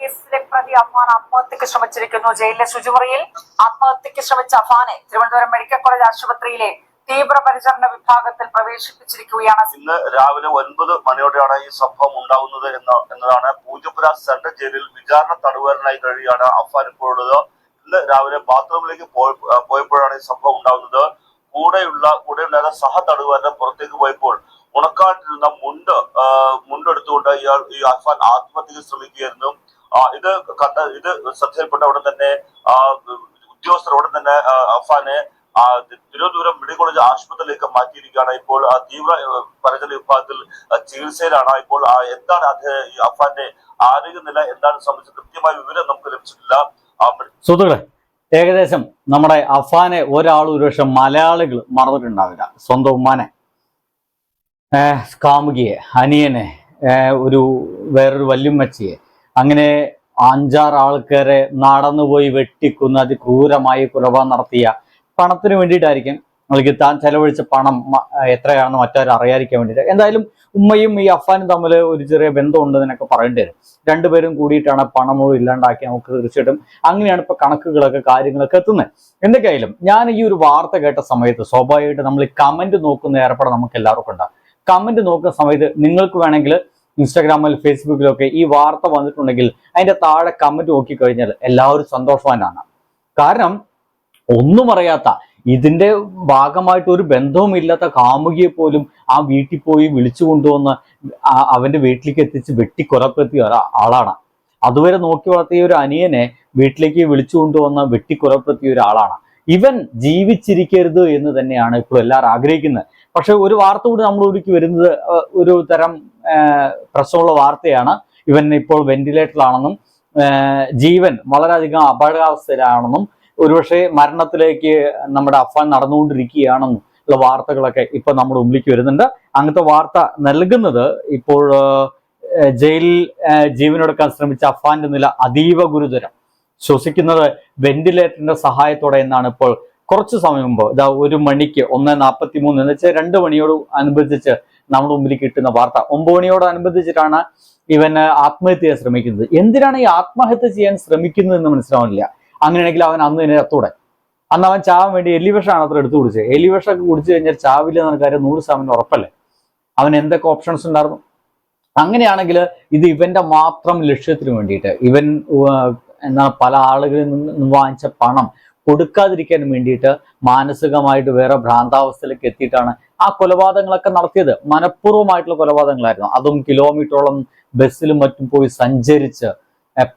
കേസിലെ പ്രതി അഫാൻ ആത്മഹത്യക്ക് ശ്രമിച്ചിരിക്കുന്നു. ജയിലിലെ ശുചിമുറിയിൽ ആത്മഹത്യക്ക് ശ്രമിച്ച അഫാനെ തിരുവനന്തപുരം മെഡിക്കൽ കോളേജ് ആശുപത്രിയിലെ തീവ്രപരിചരണ വിഭാഗത്തിൽ പ്രവേശിപ്പിച്ചിരിക്കുകയാണ്. ഇന്ന് രാവിലെ ഒൻപത് മണിയോടെയാണ് ഈ സംഭവം ഉണ്ടാകുന്നത് എന്ന എന്നതാണ് പൂജപ്പുര സെൻട്രൽ ജയിലിൽ വിചാരണ തടവുകാരനായി കഴിയാണ് അഫാൻ ഇപ്പോഴുള്ളത് ഇന്ന് രാവിലെ ബാത്റൂമിലേക്ക് പോയപ്പോഴാണ് ഈ സംഭവം ഉണ്ടാകുന്നത്. കൂടെയുള്ള കൂടെയുണ്ടായിരുന്ന സഹ തടവുകാരനെ പുറത്തേക്ക് പോയപ്പോൾ ഉണക്കാട്ടിരുന്ന മുണ്ട് മുണ്ടെടുത്തുകൊണ്ട് ഇയാൾ ഈ അഫാൻ ആത്മഹത്യക്ക് ശ്രമിക്കുകയായിരുന്നു. ഇത് ഇത് ശ്രദ്ധയിൽപ്പെട്ട ഉടൻ തന്നെ ഉദ്യോഗസ്ഥർ ഉടൻ തന്നെ അഫാനെ തിരുവനന്തപുരം മെഡിക്കൽ കോളേജ് ആശുപത്രിയിലേക്ക് മാറ്റിയിരിക്കുകയാണ്. ഇപ്പോൾ തീവ്ര ആ, പരിചരണ വിഭാഗത്തിൽ ചികിത്സയിലാണ്. ഇപ്പോൾ എന്താണ് അദ്ദേഹം അഫാന്റെ ആരോഗ്യനില എന്താണ് സംബന്ധിച്ച് കൃത്യമായ വിവരം നമുക്ക് ലഭിച്ചിട്ടില്ല. സുഹൃത്തുക്കളെ ഏകദേശം നമ്മുടെ അഫാനെ ഒരാൾ ഒരുപക്ഷെ മലയാളികൾ മറന്നിട്ടുണ്ടാവില്ല. സ്വന്തം ഉമ്മാനെ കാമുകിയെ അനിയനെ ഒരു വേറൊരു വല്യമ്മച്ചിയെ അങ്ങനെ അഞ്ചാറ് ആൾക്കാരെ നടന്നുപോയി വെട്ടിക്കുന്ന അതിക്രൂരമായി കൊലപാതകം നടത്തിയ പണത്തിന് വേണ്ടിയിട്ടായിരിക്കും അല്ലെങ്കിൽ താൻ ചെലവഴിച്ച പണം എത്രയാണെന്ന് മറ്റാരും അറിയാതിരിക്കാൻ വേണ്ടിയിട്ട്. എന്തായാലും ഉമ്മയും ഈ അഫാനും തമ്മിൽ ഒരു ചെറിയ ബന്ധമുണ്ടെന്നൊക്കെ പറയേണ്ടി വരും. രണ്ടുപേരും കൂടിയിട്ടാണ് പണം മുഴുവൻ ഇല്ലാണ്ടാക്കി നമുക്ക് തീർച്ചയായിട്ടും അങ്ങനെയാണ് ഇപ്പൊ കണക്കുകളൊക്കെ കാര്യങ്ങളൊക്കെ എത്തുന്നത്. എന്തൊക്കെയായാലും ഞാൻ ഈ ഒരു വാർത്ത കേട്ട സമയത്ത് സ്വാഭാവികമായിട്ട് നമ്മൾ ഈ കമന്റ് നോക്കുന്ന ഏർപ്പാട് നമുക്ക് എല്ലാവർക്കും ഉണ്ടാകും. കമന്റ് നോക്കുന്ന സമയത്ത് നിങ്ങൾക്ക് വേണമെങ്കിൽ ഇൻസ്റ്റാഗ്രാമിൽ ഫേസ്ബുക്കിലൊക്കെ ഈ വാർത്ത വന്നിട്ടുണ്ടെങ്കിൽ അതിന്റെ താഴെ കമന്റ് നോക്കിക്കഴിഞ്ഞാൽ എല്ലാവരും സന്തോഷവാനാണ്. കാരണം ഒന്നും അറിയാത്ത ഇതിന്റെ ഭാഗമായിട്ട് ഒരു ബന്ധവുമില്ലാത്ത കാമുകിയെ പോലും ആ വീട്ടിൽ പോയി വിളിച്ചു കൊണ്ടുവന്ന് അവന്റെ വീട്ടിലേക്ക് എത്തിച്ച് വെട്ടിക്കുറപ്പെടുത്തിയ ആളാണ്. അതുവരെ നോക്കി വളർത്തിയ ഒരു അനിയനെ വീട്ടിലേക്ക് വിളിച്ചു കൊണ്ടുവന്ന് വെട്ടിക്കുറപ്പെടുത്തിയ ഒരാളാണ്. ഇവൻ ജീവിച്ചിരിക്കരുത് എന്ന് തന്നെയാണ് ഇപ്പോൾ എല്ലാവരും ആഗ്രഹിക്കുന്നത്. പക്ഷെ ഒരു വാർത്ത കൂടി നമ്മൾ ഒരുക്കി വരുന്നത് ഒരു തരം പ്രശ്നമുള്ള വാർത്തയാണ്. ഇവൻ ഇപ്പോൾ വെന്റിലേറ്ററിലാണെന്നും ജീവൻ വളരെയധികം അപകടാവസ്ഥയിലാണെന്നും ഒരുപക്ഷെ മരണത്തിലേക്ക് നമ്മുടെ അഫാൻ നടന്നുകൊണ്ടിരിക്കുകയാണെന്നും ഉള്ള വാർത്തകളൊക്കെ ഇപ്പൊ നമ്മുടെ മുമ്പിലേക്ക് വരുന്നുണ്ട്. അങ്ങനത്തെ വാർത്ത നൽകുന്നത് ഇപ്പോൾ ജയിലിൽ ജീവനൊടുക്കാൻ ശ്രമിച്ച അഫാന്റെ നില അതീവ ഗുരുതരം. ശ്വസിക്കുന്നത് വെന്റിലേറ്ററിന്റെ സഹായത്തോടെ എന്നാണ് ഇപ്പോൾ കുറച്ച് സമയം മുമ്പ്. ഇതാ ഒരു മണിക്ക് ഒന്ന് നാൽപ്പത്തി മൂന്ന് എന്ന് വെച്ചാൽ രണ്ട് മണിയോട് അനുബന്ധിച്ച് നമ്മുടെ മുമ്പിൽ കിട്ടുന്ന വാർത്ത. ഒമ്പത് മണിയോട് അനുബന്ധിച്ചിട്ടാണ് ഇവൻ ആത്മഹത്യ ശ്രമിക്കുന്നത്. എന്തിനാണ് ഈ ആത്മഹത്യ ചെയ്യാൻ ശ്രമിക്കുന്നത് എന്ന് മനസ്സിലാവുന്നില്ല. അങ്ങനെയാണെങ്കിൽ അവൻ അന്ന് തന്നെ ചത്തൂടെ. അന്ന് അവൻ ചാവാൻ വേണ്ടി എലിവിഷാണ് അത്ര എടുത്തു കുടിച്ചത്. എലിവിഷൊക്കെ കുടിച്ചു കഴിഞ്ഞാൽ ചാവില്ല എന്ന കാര്യം നൂറ് ശതമാനം ഉറപ്പല്ലേ? അവൻ എന്തൊക്കെ ഓപ്ഷൻസ് ഉണ്ടായിരുന്നു? അങ്ങനെയാണെങ്കിൽ ഇത് ഇവന്റെ മാത്രം ലക്ഷ്യത്തിന് വേണ്ടിയിട്ട് ഇവൻ എന്താണ് പല ആളുകളിൽ നിന്ന് വാങ്ങിച്ച പണം കൊടുക്കാതിരിക്കാൻ വേണ്ടിയിട്ട് മാനസികമായിട്ട് വേറെ ഭ്രാന്താവസ്ഥയിലേക്ക് എത്തിയിട്ടാണ് ആ കൊലപാതകങ്ങളൊക്കെ നടത്തിയത്. മനഃപൂർവമായിട്ടുള്ള കൊലപാതകങ്ങളായിരുന്നു. അതും കിലോമീറ്ററോളം ബസ്സിലും മറ്റും പോയി സഞ്ചരിച്ച്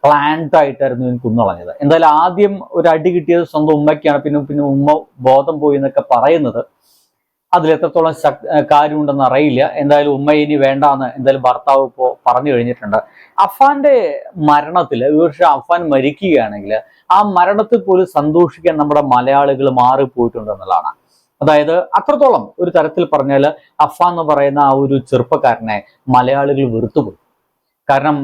പ്ലാൻഡ് ആയിട്ടായിരുന്നു ഇതിന് കുന്നളഞ്ഞത്. എന്തായാലും ആദ്യം ഒരു അടി കിട്ടിയത് സ്വന്തം ഉമ്മയ്ക്കാണ്. പിന്നെ പിന്നെ ഉമ്മ ബോധം പോയി എന്നൊക്കെ പറയുന്നത്. അതിൽ എത്രത്തോളം കാര്യമുണ്ടെന്ന് അറിയില്ല. എന്തായാലും ഉമ്മ ഇനി വേണ്ടാന്ന് എന്തായാലും ഭർത്താവ് ഇപ്പോൾ പറഞ്ഞു കഴിഞ്ഞിട്ടുണ്ട്. അഫാന്റെ മരണത്തിൽ ഒരുപക്ഷെ അഫാൻ മരിക്കുകയാണെങ്കിൽ ആ മരണത്തിൽ പോലും സന്തോഷിക്കാൻ നമ്മുടെ മലയാളികൾ മാറിപ്പോയിട്ടുണ്ട് എന്നുള്ളതാണ്. അതായത് അത്രത്തോളം ഒരു തരത്തിൽ പറഞ്ഞാൽ അഫാൻ എന്ന് പറയുന്ന ആ ഒരു ചെറുപ്പക്കാരനെ മലയാളികൾ വെറുത്തുപോയി. കാരണം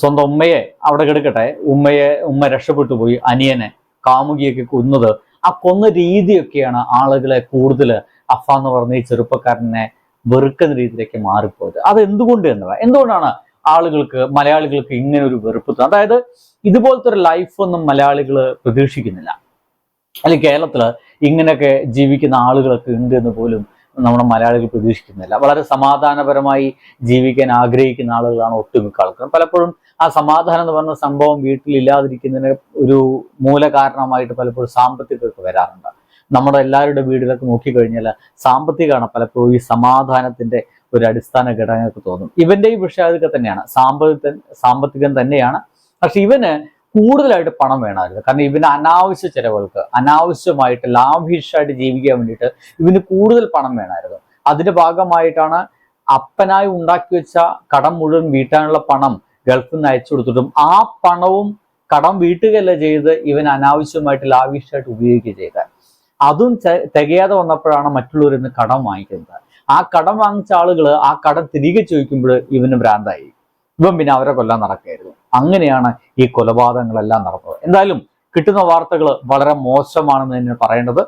സ്വന്തം ഉമ്മയെ അവിടെ കിടക്കട്ടെ ഉമ്മയെ ഉമ്മ രക്ഷപ്പെട്ടു പോയി അനിയനെ കാമുകിയൊക്കെ കൊന്നത് ആ കൊന്ന രീതിയൊക്കെയാണ് ആളുകളെ കൂടുതൽ അഫ എന്ന് പറഞ്ഞ ഈ ചെറുപ്പക്കാരനെ വെറുക്കുന്ന രീതിയിലേക്ക് മാറിപ്പോയത്. അത് എന്തുകൊണ്ട് എന്നതാണ് എന്തുകൊണ്ടാണ് ആളുകൾക്ക് മലയാളികൾക്ക് ഇങ്ങനെ ഒരു വെറുപ്പ് അതായത് ഇതുപോലത്തെ ഒരു ലൈഫ് ഒന്നും മലയാളികൾ പ്രതീക്ഷിക്കുന്നില്ല. അല്ലെങ്കിൽ കേരളത്തിൽ ഇങ്ങനെയൊക്കെ ജീവിക്കുന്ന ആളുകളൊക്കെ ഉണ്ട് എന്ന് പോലും നമ്മുടെ മലയാളികൾ പ്രതീക്ഷിക്കുന്നില്ല. വളരെ സമാധാനപരമായി ജീവിക്കാൻ ആഗ്രഹിക്കുന്ന ആളുകളാണ് ഒട്ടുമിക്ക ആൾക്കാർ പലപ്പോഴും ആ സമാധാനം എന്ന് പറഞ്ഞ സംഭവം വീട്ടിലില്ലാതിരിക്കുന്നതിന് ഒരു മൂലകാരണമായിട്ട് പലപ്പോഴും സാമ്പത്തികമൊക്കെ വരാറുണ്ട്. നമ്മുടെ എല്ലാവരുടെ വീടുകളൊക്കെ നോക്കിക്കഴിഞ്ഞാൽ സാമ്പത്തികമാണ് പലപ്പോഴും ഈ സമാധാനത്തിന്റെ ഒരു അടിസ്ഥാന ഘടകങ്ങൾക്ക് തോന്നും. ഇവന്റെ ഈ വിഷയം തന്നെയാണ്. സാമ്പത്തിക സാമ്പത്തികം തന്നെയാണ്. പക്ഷെ ഇവന് കൂടുതലായിട്ട് പണം വേണമായിരുന്നു. കാരണം ഇവന് അനാവശ്യ ചെലവുകൾക്ക് അനാവശ്യമായിട്ട് ലാഭീഷായിട്ട് ജീവിക്കാൻ വേണ്ടിയിട്ട് ഇവന് കൂടുതൽ പണം വേണമായിരുന്നു. അതിന്റെ ഭാഗമായിട്ടാണ് അപ്പനായി ഉണ്ടാക്കി വെച്ച കടം മുഴുവൻ വീട്ടാനുള്ള പണം ഗൾഫിൽ നിന്ന് അയച്ചു കൊടുത്തിട്ടും ആ പണവും കടം വീട്ടുകയല്ല ചെയ്ത് ഇവൻ അനാവശ്യമായിട്ട് ലാവിഷായിട്ട് ഉപയോഗിക്കുക ചെയ്തത്. അതും തികയാതെ വന്നപ്പോഴാണ് മറ്റുള്ളവരിൽ കടം വാങ്ങിക്കുന്നത്. ആ കടം വാങ്ങിച്ച ആളുകൾ ആ കടം തിരികെ ചോദിക്കുമ്പോൾ ഇവന് ഭ്രാന്തായി. ഇവൻ പിന്നെ അവരെ കൊല്ലാൻ നടക്കായിരുന്നു അങ്ങനെയാണ് ഈ കൊലപാതകങ്ങളെല്ലാം നടന്നത്. എന്തായാലും കിട്ടുന്ന വാർത്തകൾ വളരെ മോശമാണെന്ന് തന്നെ പറയേണ്ടത്.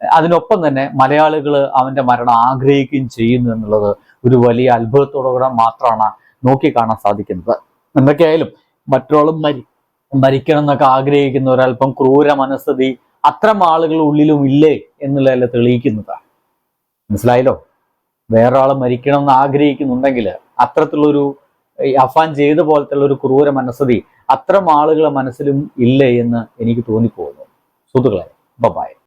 അതിനൊപ്പം തന്നെ മലയാളികൾ അവന്റെ മരണം ആഗ്രഹിക്കുകയും ചെയ്യുന്നു എന്നുള്ളത് ഒരു വലിയ അത്ഭുതത്തോടുകൂടെ മാത്രമാണ് നോക്കിക്കാണാൻ സാധിക്കുന്നത്. എന്തൊക്കെയായാലും മറ്റൊരാളും മരി മരിക്കണം എന്നൊക്കെ ആഗ്രഹിക്കുന്ന ഒരല്പം ക്രൂര മനസ്ഥിതി അത്തരം ആളുകൾ ഉള്ളിലും ഇല്ലേ എന്നുള്ളതല്ല തെളിയിക്കുന്നതാണ് മനസ്സിലായല്ലോ? വേറൊരാൾ മരിക്കണം എന്ന് ആഗ്രഹിക്കുന്നുണ്ടെങ്കിൽ അത്തരത്തിലുള്ളൊരു അഫാൻ ചെയ്ത പോലത്തെ ഒരു ക്രൂര മനസ്സതി അത്തരം ആളുകളെ മനസ്സിലും ഇല്ലേ എന്ന് എനിക്ക് തോന്നിപ്പോകുന്നു. സുഹൃത്തുക്കളെ ബൈ